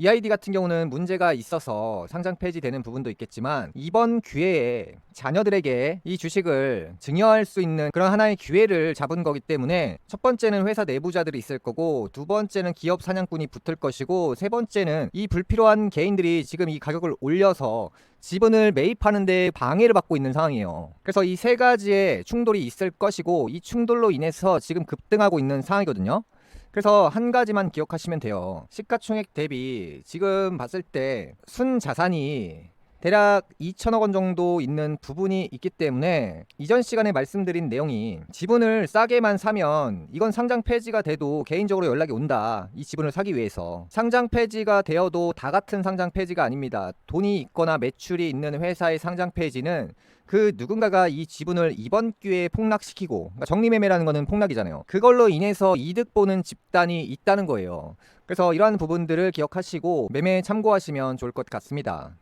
EID 같은 경우는 문제가 있어서 상장 폐지되는 부분도 있겠지만 이번 기회에 자녀들에게 이 주식을 증여할 수 있는 그런 하나의 기회를 잡은 거기 때문에 첫 번째는 회사 내부자들이 있을 거고 두 번째는 기업 사냥꾼이 붙을 것이고 세 번째는 이 불필요한 개인들이 지금 이 가격을 올려서 지분을 매입하는데 방해를 받고 있는 상황이에요. 그래서 이 세 가지의 충돌이 있을 것이고 이 충돌로 인해서 지금 급등하고 있는 상황이거든요. 그래서 한 가지만 기억하시면 돼요. 시가총액 대비 지금 봤을 때 순 자산이 대략 2천억 원 정도 있는 부분이 있기 때문에 이전 시간에 말씀드린 내용이 지분을 싸게만 사면 이건 상장 폐지가 돼도 개인적으로 연락이 온다. 이 지분을 사기 위해서. 상장 폐지가 되어도 다 같은 상장 폐지가 아닙니다. 돈이 있거나 매출이 있는 회사의 상장 폐지는 그 누군가가 이 지분을 이번 기회에 폭락시키고 그러니까 정리매매라는 거는 폭락이잖아요. 그걸로 인해서 이득 보는 집단이 있다는 거예요. 그래서 이러한 부분들을 기억하시고 매매에 참고하시면 좋을 것 같습니다.